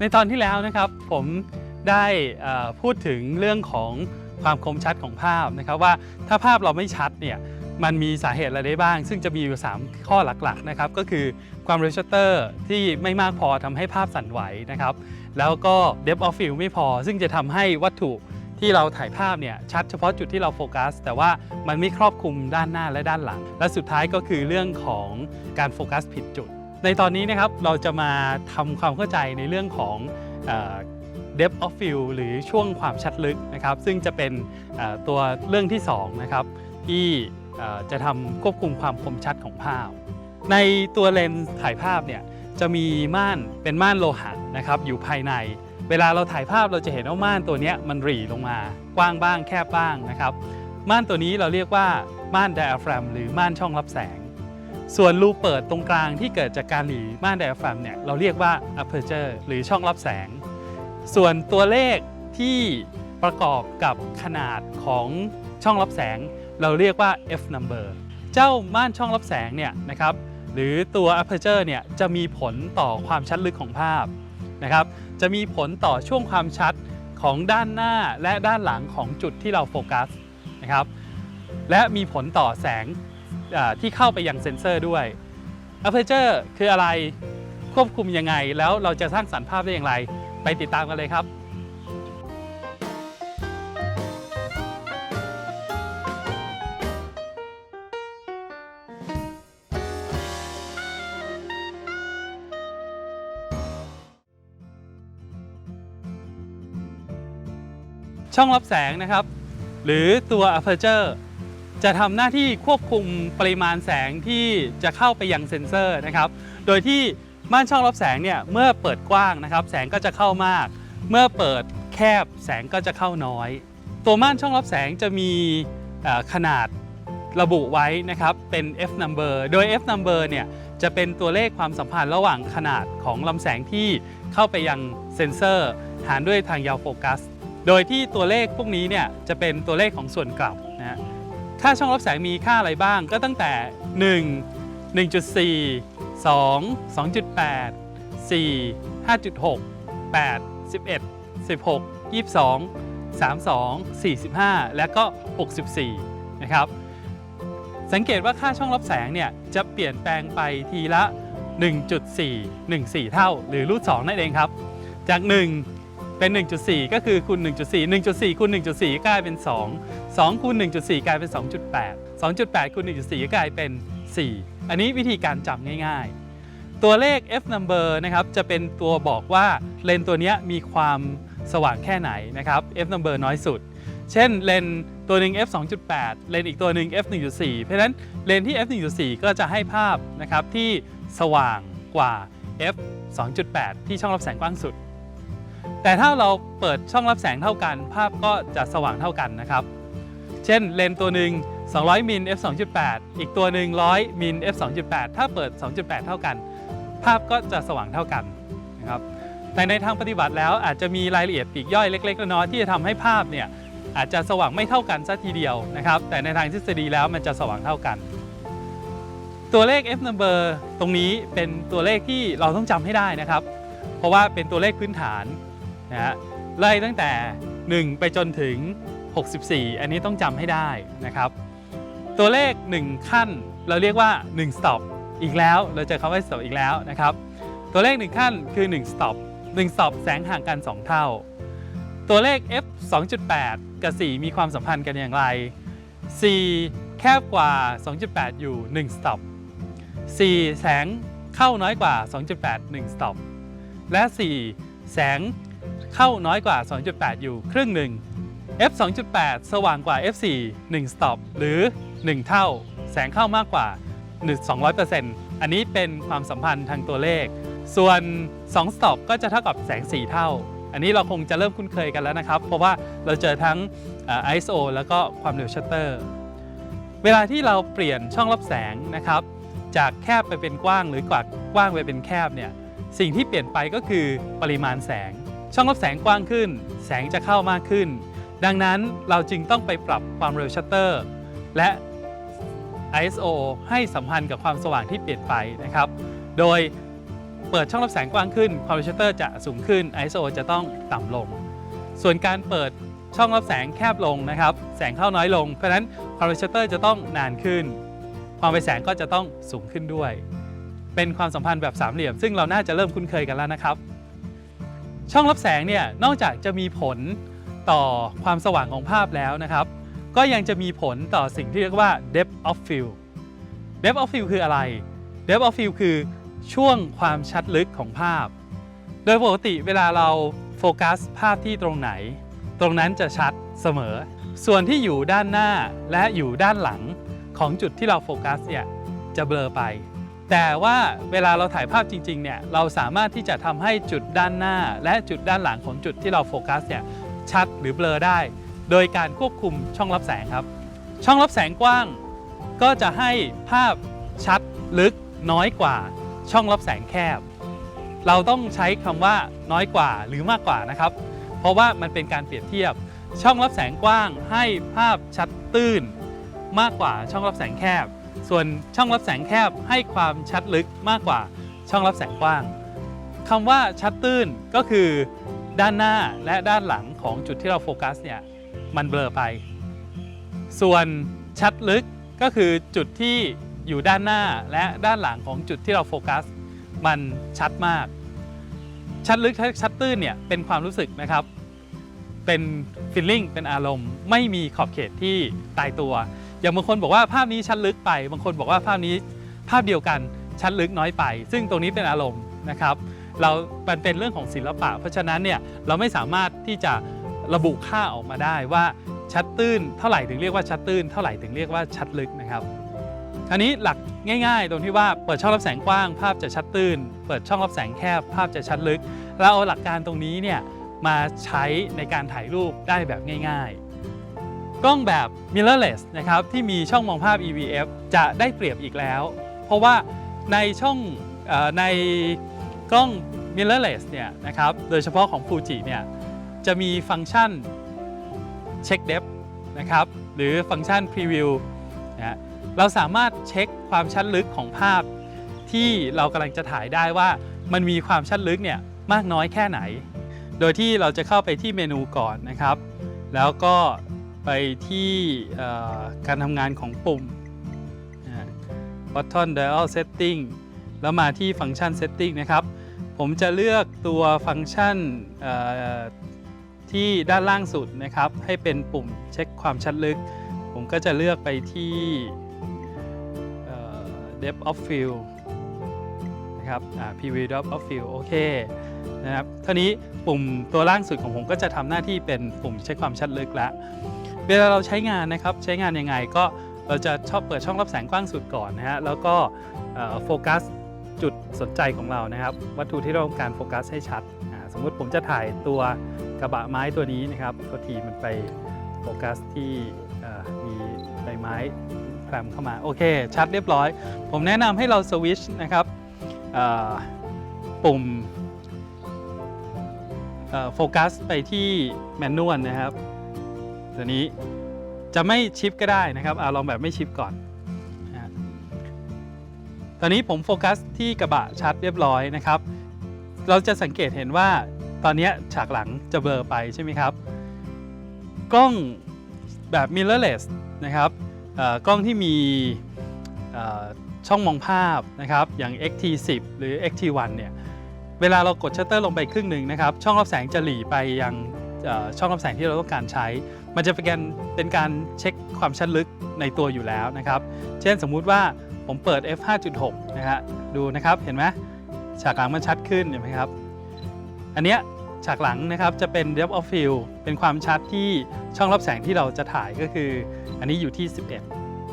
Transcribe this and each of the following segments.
ในตอนที่แล้วนะครับผมได้พูดถึงเรื่องของความคมชัดของภาพนะครับว่าถ้าภาพเราไม่ชัดเนี่ยมันมีสาเหตุอะไรได้บ้าง ซึ่งจะมีอยู่ 3 ข้อหลักๆนะครับก็คือความเร็วชัตเตอร์ที่ไม่มากพอทำให้ภาพสั่นไหวนะครับแล้วก็ depth of field ไม่พอ ซึ่งจะทำให้วัตถุที่เราถ่ายภาพเนี่ยชัดเฉพาะจุดที่เราโฟกัส แต่ว่ามันไม่ครอบคลุมด้านหน้าและด้านหลัง และสุดท้ายก็คือเรื่องของการโฟกัสผิดจุด ในตอนนี้นะครับเราจะมาทำความเข้าใจในเรื่องของ depth of field หรือช่วงความชัดลึกนะครับ ซึ่งจะเป็นตัวเรื่องที่2นะครับที่จะทำควบคุมความคมชัดของภาพ ในตัวเลนส์ถ่ายภาพเนี่ยจะมีม่านเป็นม่านโลหะนะครับอยู่ภายใน เวลาเราถ่ายภาพเราจะเห็นว่าม่านตัวนี้มันหรี่ลงมา กว้างบ้างแคบบ้างนะครับ ม่านตัวนี้เราเรียกว่าม่าน diaphragm หรือม่านช่องรับแสง ส่วนรูเปิดตรงกลางที่เกิดจากการหลีม่าน diaphragm เนี่ยเราเรียกว่า aperture หรือช่องรับแสง ส่วนตัวเลขที่ประกอบกับขนาดของช่องรับแสง เราเรียกว่า f number เจ้าม่านช่องรับแสงเนี่ยนะครับหรือตัว aperture เนี่ยจะมีผลต่อความชัดลึกของภาพนะครับจะมีผลต่อช่วงความชัดของด้านหน้าและด้านหลังของจุดที่เราโฟกัสนะครับและมีผลต่อแสง ที่เข้าไปยังเซ็นเซอร์ด้วย aperture คืออะไรควบคุมยังไง แล้วเราจะสร้างสรรค์ภาพได้อย่างไร ไปติดตามกันเลยครับช่องรับแสงนะครับ หรือตัว aperture จะทำหน้าที่ควบคุมปริมาณแสงที่จะเข้าไปยังเซ็นเซอร์นะครับ โดยที่ม่านช่องรับแสงเนี่ยเมื่อเปิดกว้างนะครับ แสงก็จะเข้ามาก เมื่อเปิดแคบแสงก็จะเข้าน้อย ตัวม่านช่องรับแสงจะมีขนาดระบุไว้นะครับเป็น f number โดย f number เนี่ยจะเป็นตัวเลขความสัมพันธ์ระหว่างขนาดของลำแสงที่เข้าไปยังเซ็นเซอร์ หารด้วยทางยาวโฟกัส โดยที่ตัวเลขพวกนี้เนี่ยจะเป็นตัวเลขของส่วนกลับ ค่าช่องรับแสงมีค่าอะไรบ้างก็ตั้งแต่ 1 1.4 2 2.8 4 5.6 8 11 16 22 32 45 และก็ 64 นะครับ สังเกตว่าค่าช่องรับแสงเนี่ยจะเปลี่ยนแปลงไปทีละ 1.414 เท่า หรือรูท2นั่นเองครับ จาก 1 เป็น 1.4 ก็คือคูณ 1.4 1.4คูณ1.4 กลายเป็น 2 2คูณ1.4 กลายเป็น 2.8 2.8คูณ1.4ก็กลายเป็น 4 อันนี้วิธีการจำง่ายๆ ตัวเลข f number นะครับจะเป็นตัวบอกว่าเลนตัวนี้มีความสว่างแค่ไหนนะครับ f number น้อยสุด เช่นเลนตัวหนึ่ง f 2.8 เลนอีกตัวหนึ่ง f 1.4 เพราะฉะนั้นเลนที่ f 1.4 ก็จะให้ภาพนะครับที่สว่างกว่า f 2.8 ที่ช่องรับแสงกว้างสุด แต่ถ้าเราเปิดช่องรับแสงเท่ากัน ภาพก็จะสว่างเท่ากันนะครับ เช่นเลนส์ตัวหนึ่ง200มิล f 2.8 อีกตัวหนึ่ง100มิล f 2.8 ถ้าเปิด 2.8 เท่ากัน ภาพก็จะสว่างเท่ากันนะครับแต่ในทางปฏิบัติแล้วอาจจะมีรายละเอียดปีกย่อยเล็กๆน้อยๆที่จะทำให้ภาพเนี่ยอาจจะสว่างไม่เท่ากันซะทีเดียวนะครับ แต่ในทางทฤษฎีแล้วมันจะสว่างเท่ากัน ตัวเลข f number ตรงนี้เป็นตัวเลขที่เราต้องจำให้ได้นะครับ เพราะว่าเป็นตัวเลขพื้นฐาน นะฮะไล่ตั้งแต่ 1 ไปจนถึง 64 อันนี้ต้องจำให้ได้นะครับ ตัวเลข 1 ขั้นเราเรียกว่า 1 stop อีกแล้วเราเจอคำว่า stop อีกแล้วนะครับ ตัวเลข 1 ขั้นคือ 1 stop 1 stop แสงห่างกัน 2 เท่า ตัวเลข f 2.8 กับ 4 มีความสัมพันธ์กันอย่างไร 4 แคบกว่า 2.8 อยู่ 1 stop 4 แสงเข้าน้อยกว่า 2.8 1 stop และ 4 แสง เข้าน้อยกว่า 2.8 อยู่ครึ่งหนึ่ง f 2.8 สว่างกว่า f 4 1 stop หรือ 1 เท่า แสงเข้ามากกว่า 200%อันนี้เป็นความสัมพันธ์ทางตัวเลข ส่วน 2 stop ก็จะเท่ากับแสง 4 เท่า อันนี้เราคงจะเริ่มคุ้นเคยกันแล้วนะครับ เพราะว่าเราเจอทั้ง ISO แล้วก็ความเร็วชัตเตอร์ เวลาที่เราเปลี่ยนช่องรับแสงนะครับ จากแคบไปเป็นกว้างหรือกว่ากว้างไปเป็นแคบเนี่ยสิ่งที่เปลี่ยนไปก็คือปริมาณแสง ช่องรับแสงกว้างขึ้น แสงจะเข้ามากขึ้น ดังนั้นเราจึงต้องไปปรับความเร็วชัตเตอร์ และ ISO ให้สัมพันธ์กับความสว่างที่เปลี่ยนไปนะครับ โดยเปิดช่องรับแสงกว้างขึ้น ความเร็วชัตเตอร์จะสูงขึ้น ISO จะต้องต่ำลง ส่วนการเปิดช่องรับแสงแคบลงนะครับ แสงเข้าน้อยลง เพราะฉะนั้นความเร็วชัตเตอร์จะต้องนานขึ้น ความไวแสงก็จะต้องสูงขึ้นด้วย เป็นความสัมพันธ์แบบสามเหลี่ยม ซึ่งเราน่าจะเริ่มคุ้นเคยกันแล้วนะครับ ช่องรับแสงเนี่ยนอกจากจะมีผลต่อความสว่างของภาพแล้วนะครับ ก็ยังจะมีผลต่อสิ่งที่เรียกว่า depth of field depth of field คืออะไร depth of field คือช่วงความชัดลึกของภาพ โดยปกติเวลาเราโฟกัสภาพที่ตรงไหน ตรงนั้นจะชัดเสมอ ส่วนที่อยู่ด้านหน้าและอยู่ด้านหลังของจุดที่เราโฟกัสเนี่ยจะเบลอไป แต่ว่าเวลาเราถ่ายภาพจริงๆเนี่ยเราสามารถที่จะทำให้จุดด้านหน้า และจุดด้านหลังของจุดที่เราโฟกัสเนี่ยชัดหรือเบลอได้ โดยการควบคุมช่องรับแสงครับ ช่องรับแสงกว้าง ก็จะให้ภาพชัดลึกน้อยกว่า ช่องรับแสงแคบ เราต้องใช้คำว่าน้อยกว่าหรือมากกว่านะครับ เพราะว่ามันเป็นการเปรียบเทียบ ช่องรับแสงกว้างให้ภาพชัดตื้น มากกว่าช่องรับแสงแคบ ส่วนช่องรับแสงแคบให้ความชัดลึกมากกว่าช่องรับแสงกว้างคำว่าชัดตื้นก็คือด้านหน้าและด้านหลังของจุดที่เราโฟกัสเนี่ยมันเบลอไป ส่วนชัดลึกก็คือจุดที่อยู่ด้านหน้าและด้านหลังของจุดที่เราโฟกัส มันชัดมาก ชัดลึกชัดตื้นเนี่ยเป็นความรู้สึกนะครับ เป็นฟีลลิ่งเป็นอารมณ์ ไม่มีขอบเขตที่ตายตัว อย่างบางคนบอกว่าภาพนี้ชัดลึกไป บางคนบอกว่าภาพนี้ภาพเดียวกันชัดลึกน้อยไป ซึ่งตรงนี้เป็นอารมณ์นะครับ เรามันเป็นเรื่องของศิลปะ เพราะฉะนั้นเนี่ยเราไม่สามารถที่จะระบุค่าออกมาได้ว่าชัดตื้นเท่าไหร่ถึงเรียกว่าชัดตื้นเท่าไหร่ถึงเรียกว่าชัดลึกนะครับคราวนี้หลักง่าย ๆ ตรงที่ว่าเปิดช่องรับแสงกว้าง ภาพจะชัดตื้น เปิดช่องรับแสงแคบ ภาพจะชัดลึก เราเอาหลักการตรงนี้เนี่ยมาใช้ในการถ่ายรูปได้แบบง่าย ๆ ล้องแบบ mirrorless นะครับที่มีช่องมองภาพ EVF จะได้เปรียบอีกแล้ว เพราะว่าในช่องอในกล้อง mirrorless เนี่ยนะครับโดยเฉพาะของ Fuji เนี่ยจะมีฟังก์ชัน check depth นะครับหรือฟังก์ชัน preview นะฮะเราสามารถเช็คความชัดลึกของภาพ ที่เรากำลังจะถ่ายได้ว่ามันมีความชัดลึกเนี่ยมากน้อยแค่ไหน โดยที่เราจะเข้าไปที่เมนูก่อนนะครับ แล้วก็ ไปที่การทำงานของปุ่ม button dial setting แล้วมาที่ฟังก์ชัน setting นะครับ ผมจะเลือกตัวฟังก์ชันที่ด้านล่างสุดนะครับ ให้เป็นปุ่มเช็คความชัดลึก ผมก็จะเลือกไปที่ depth of field นะครับ preview depth of field โอเคนะครับเท่านี้ปุ่มตัวล่างสุดของผมก็จะทำหน้าที่เป็นปุ่มเช็คความชัดลึกแล้ว เวลาเราใช้งานนะครับใช้งานยังไงก็เราจะชอบเปิดช่องรับแสงกว้างสุดก่อนนะฮะแล้วก็โฟกัสจุดสนใจของเรานะครับ วัตถุที่เราต้องการโฟกัสให้ชัด สมมุติผมจะถ่ายตัวกระบะไม้ตัวนี้นะครับตัวทีมันไปโฟกัสที่มีใบไม้แพรมเข้ามา โอเค ชัดเรียบร้อย ผมแนะนำให้เราสวิชนะครับปุ่มโฟกัสไปที่แมนนวลนะครับ ตัวนี้จะไม่ชิปก็ได้นะครับอาลองแบบไม่ชิปก่อนตอนนี้ผมโฟกัสที่กระบะชัดเรียบร้อยนะครับ เราจะสังเกตเห็นว่าตอนนี้ฉากหลังจะเบลอไปใช่ไหมครับ กล้องแบบ mirrorless นะครับกล้องที่มีช่องมองภาพนะครับ อย่าง XT10 หรือ XT1 เนี่ย เวลาเรากดชัตเตอร์ลงไปครึ่งหนึ่งนะครับ ช่องรับแสงจะหลีไปยัง ช่องรับแสงที่เราต้องการใช้ มันจะเป็นการเป็นการเช็คความชัดลึกในตัวอยู่แล้วนะครับ เช่นสมมุติว่าผมเปิด f 5.6 นะฮะดูนะครับเห็นไหมฉากหลังมันชัดขึ้นเห็นไหมครับ อันเนี้ยฉากหลังนะครับจะเป็น depth of field เป็นความชัดที่ช่องรับแสงที่เราจะถ่ายก็คือ อันนี้อยู่ที่ 11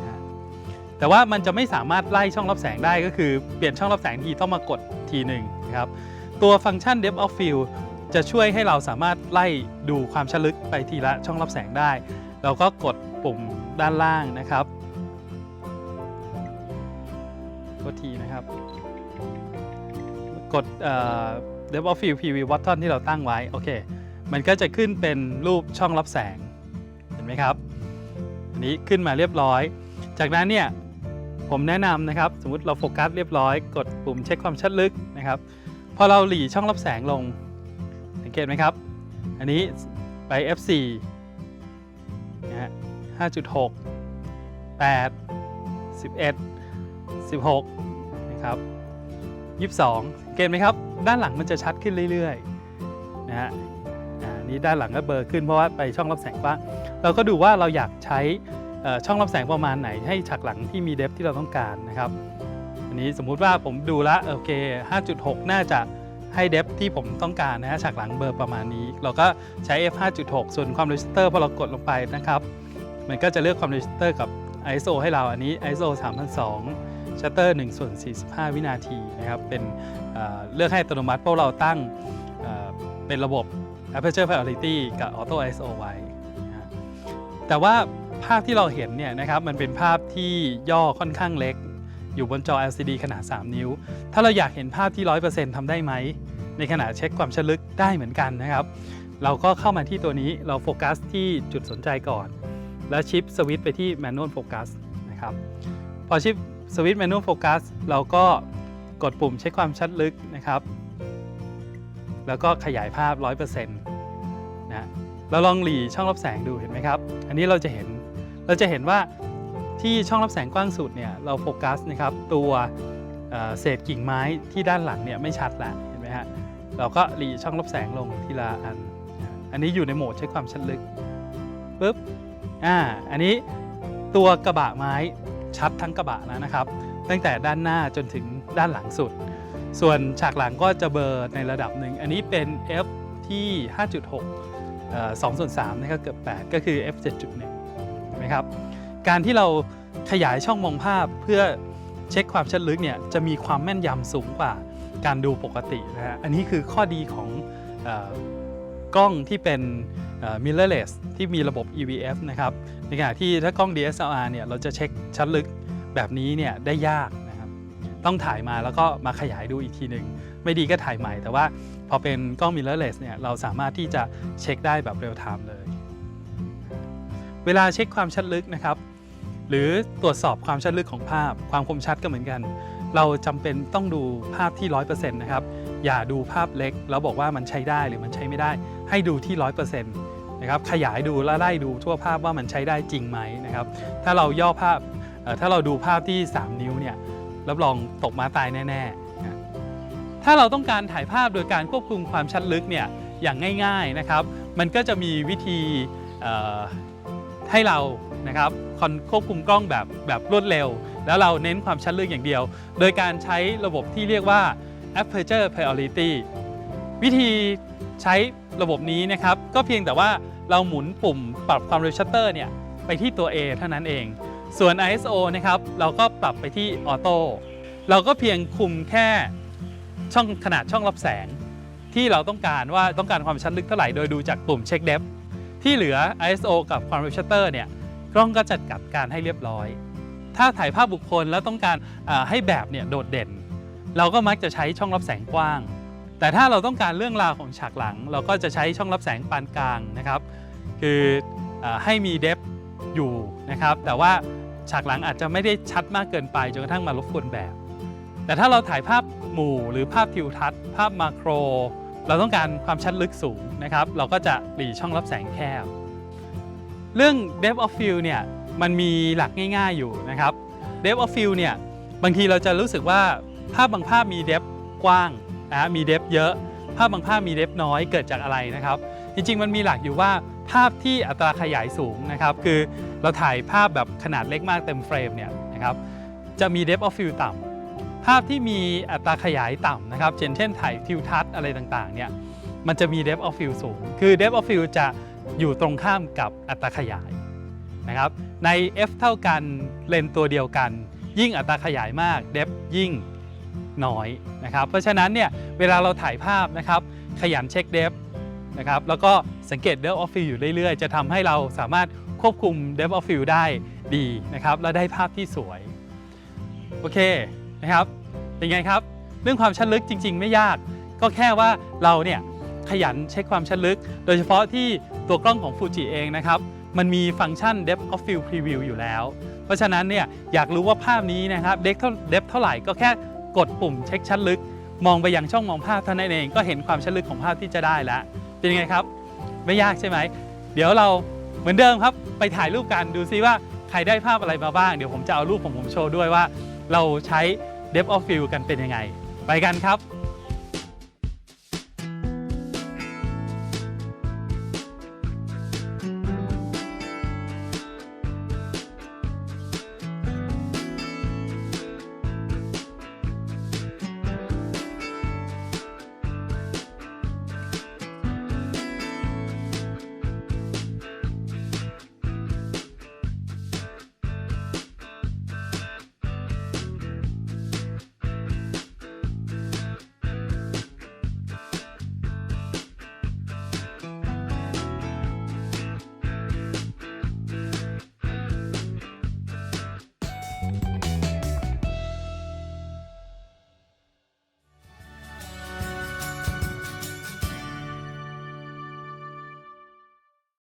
นะแต่ว่ามันจะไม่สามารถไล่ช่องรับแสงได้ก็คือเปลี่ยนช่องรับแสงทีต้องมากดทีหนึ่งนะครับตัวฟังก์ชัน depth of field จะช่วยให้เราสามารถไล่ดูความชลึกไปทีละช่องรับแสงได้ เราก็กดปุ่มด้านล่างนะครับกดทีนะครับ กดเอ่อ depth of field PV button ที่เราตั้งไว้ โอเค มันก็จะขึ้นเป็นรูปช่องรับแสง เห็นไหมครับ อันนี้ขึ้นมาเรียบร้อย จากนั้นเนี่ยผมแนะนำนะครับ สมมุติเราโฟกัสเรียบร้อย กดปุ่มเช็คความชัดลึกนะครับ พอเราหลีช่องรับแสงลง สังเกตไหมครับ อันนี้ไป f4 นะฮะ5.6 8 11 16 นะครับ 22 สังเกตไหมครับ ด้านหลังมันจะชัดขึ้นเรื่อยๆ นะฮะอ่านี่ด้านหลังก็เบลอขึ้นเพราะว่าไปช่องรับแสงกว้าง เราก็ดูว่าเราอยากใช้ช่องรับแสงประมาณไหนให้ฉากหลังที่มีเดฟที่เราต้องการนะครับ อันนี้สมมุติว่าผมดูแลวโอเค 5.6 น่าจะ ให้เดฟที่ผมต้องการนะฮะฉากหลังเบอร์ประมาณนี้ เราก็ใช้ f 5.6 ส่วนความเรจิสเตอร์พอเรากดลงไปนะครับ มันก็จะเลือกความเรจิสเตอร์กับ ISO ให้เราอันนี้ ISO 3002ชัตเตอร์1ส่วน45 วินาทีนะครับเป็นเเลือกให้อัตโนมัติเพราะเราตั้งเเป็นระบบ Aperture Priority กับ Auto ISO ไว้ แต่ว่าภาพที่เราเห็นเนี่ยนะครับมันเป็นภาพที่ย่อค่อนข้างเล็ก อยู่บนจอ LCD ขนาด 3 นิ้ว ถ้าเราอยากเห็นภาพที่ 100%ทำได้ไหม ในขณะเช็คความชัดลึกได้เหมือนกันนะครับ เราก็เข้ามาที่ตัวนี้เราโฟกัสที่จุดสนใจก่อน แล้วชิปสวิตไปที่ Manual Focus นะครับ พอชิปสวิตช์ Manual Focus เราก็กดปุ่มเช็คความชัดลึกนะครับ แล้วก็ขยายภาพ 100%นะเราลองหลีช่องรับแสงดูเห็นไหมครับ อันนี้เราจะเห็นเราจะเห็นว่า ที่ช่องรับแสงกว้างสุดเนี่ยเราโฟกัสนะครับตัวเศษกิ่งไม้ที่ด้านหลังเนี่ยไม่ชัดละเห็นไหมฮะเราก็หลีช่องรับแสงลงทีละอัน อันนี้อยู่ในโหมดเช็ความชัดลึกปุ๊บอ่าอันนี้ตัวกระบะไม้ชัดทั้งกระบะแล้วนะครับ ตั้งแต่ด้านหน้าจนถึงด้านหลังสุด ส่วนฉากหลังก็จะเบลอร์ในระดับหนึ่ง อันนี้เป็น f ที่ 5.6 2ส่วน3นะครับเกือบ 8 ก็คือ f 7.1เห็นไหมครับ การที่เราขยายช่องมองภาพเพื่อเช็คความชัดลึกเนี่ยจะมีความแม่นยำสูงกว่าการดูปกตินะฮะอันนี้คือข้อดีของออกล้องที่เป็น mirrorless ที่มีระบบ EVF นะครับในขณะที่ถ้ากล้อง DSLR เนี่ยเราจะเช็คชัดลึกแบบนี้เนี่ยได้ยากนะครับต้องถ่ายมาแล้วก็มาขยายดูอีกทีหนึ่งไม่ดีก็ถ่ายใหม่ แต่ว่าพอเป็นกล้อง mirrorless เนี่ยเราสามารถที่จะเช็คได้แบบเรียลไทม์เลย เวลาเช็คความชัดลึกนะครับ หรือตรวจสอบความชัดลึกของภาพ ความคมชัดก็เหมือนกัน เราจำเป็นต้องดูภาพที่ 100%นะครับ อย่าดูภาพเล็ก แล้วบอกว่ามันใช้ได้หรือมันใช้ไม่ได้ ให้ดูที่ 100%นะครับขยายดูแลไล่ดูทั่วภาพว่ามันใช้ได้จริงไหมนะครับ ถ้าเราย่อภาพถ้าเราดูภาพที่ 3 นิ้วเนี่ยรับรองตกมาตายแน่ๆ ถ้าเราต้องการถ่ายภาพโดยการควบคุมความชัดลึกเนี่ยอย่างง่าย ๆนะครับ มันก็จะมีวิธีให้เรา นะครับคอนควบคุมกล้องแบบแบบรวดเร็ว แล้วเราเน้นความชัดลึกอย่างเดียว โดยการใช้ระบบที่เรียกว่า aperture priority วิธีใช้ระบบนี้นะครับ ก็เพียงแต่ว่าเราหมุนปุ่มปรับความเร็วชัตเตอร์เนี่ยไปที่ตัว A เท่านั้นเอง ส่วน ISO นะครับเราก็ปรับไปที่ออโต้เราก็เพียงคุมแค่ช่องขนาดช่องรับแสง ที่เราต้องการว่าต้องการความชัดลึกเท่าไหร่โดยดูจากปุ่มเช็คเดฟที่เหลือ ISO กับความเร็วชัตเตอร์เนี่ย กล้องก็จัดการการให้เรียบร้อย ถ้าถ่ายภาพบุคคลแล้วต้องการให้แบบเนี่ยโดดเด่น เราก็มักจะใช้ช่องรับแสงกว้าง แต่ถ้าเราต้องการเรื่องราวของฉากหลัง เราก็จะใช้ช่องรับแสงปานกลางนะครับ คืออให้มีเดฟอยู่นะครับ แต่ว่าฉากหลังอาจจะไม่ได้ชัดมากเกินไปจนกระทั่งมารบกวนแบบ แต่ถ้าเราถ่ายภาพหมู่หรือภาพทิวทัศน์ ภาพมาโคร เราต้องการความชัดลึกสูงนะครับ เราก็จะหลีช่องรับแสงแคบ เรื่อง depth of field เนี่ยมันมีหลักง่ายๆอยู่นะครับ depth of field เนี่ยบางทีเราจะรู้สึกว่าภาพบางภาพมี depth กว้างนะมี depth เยอะ ภาพบางภาพมี depth น้อยเกิดจากอะไรนะครับ จริงๆ มันมีหลักอยู่ว่าภาพที่อัตราขยายสูงนะครับ คือเราถ่ายภาพแบบขนาดเล็กมากเต็มเฟรมเนี่ยนะครับจะมี depth of field ต่ำภาพที่มีอัตราขยายต่ำนะครับเช่นเช่นถ่ายทิวทัศน์อะไรต่างๆเนี่ยมันจะมี depth of field สูง คือ depth of field จะ อยู่ตรงข้ามกับอัตราขยายนะครับใน f เท่ากันเลนตัวเดียวกัน ยิ่งอัตราขยายมาก depth ยิ่งน้อยนะครับเพราะฉะนั้นเนี่ยเวลาเราถ่ายภาพนะครับขยันเช็ค depth นะครับแล้วก็สังเกต depth of field อยู่เรื่อยๆ จะทำให้เราสามารถควบคุม depth of field ได้ดีนะครับและได้ภาพที่สวยโอเคนะครับเป็นไงครับ เรื่องความชัดลึกจริง ๆ ไม่ยาก ก็แค่ว่าเราเนี่ยขยันเช็คความชัดลึก โดยเฉพาะที่ ตัวกล้องของฟูจิเองนะครับ มันมีฟังก์ชัน depth of field preview อยู่แล้ว เพราะฉะนั้นเนี่ยอยากรู้ว่าภาพนี้นะครับ depth เท่า depth เท่าไหร่ก็แค่กดปุ่มเช็คชัดลึก มองไปยังช่องมองภาพเท่านั้นเองก็เห็นความชลึกของภาพที่จะได้แล้วเป็นยังไงครับ ไม่ยากใช่ไหม เดี๋ยวเราเหมือนเดิมครับ ไปถ่ายรูปกันดูซิว่าใครได้ภาพอะไรมาบ้าง เดี๋ยวผมจะเอารูปของผมโชว์ด้วยว่า เราใช้ depth of field กันเป็นยังไง ไปกันครับ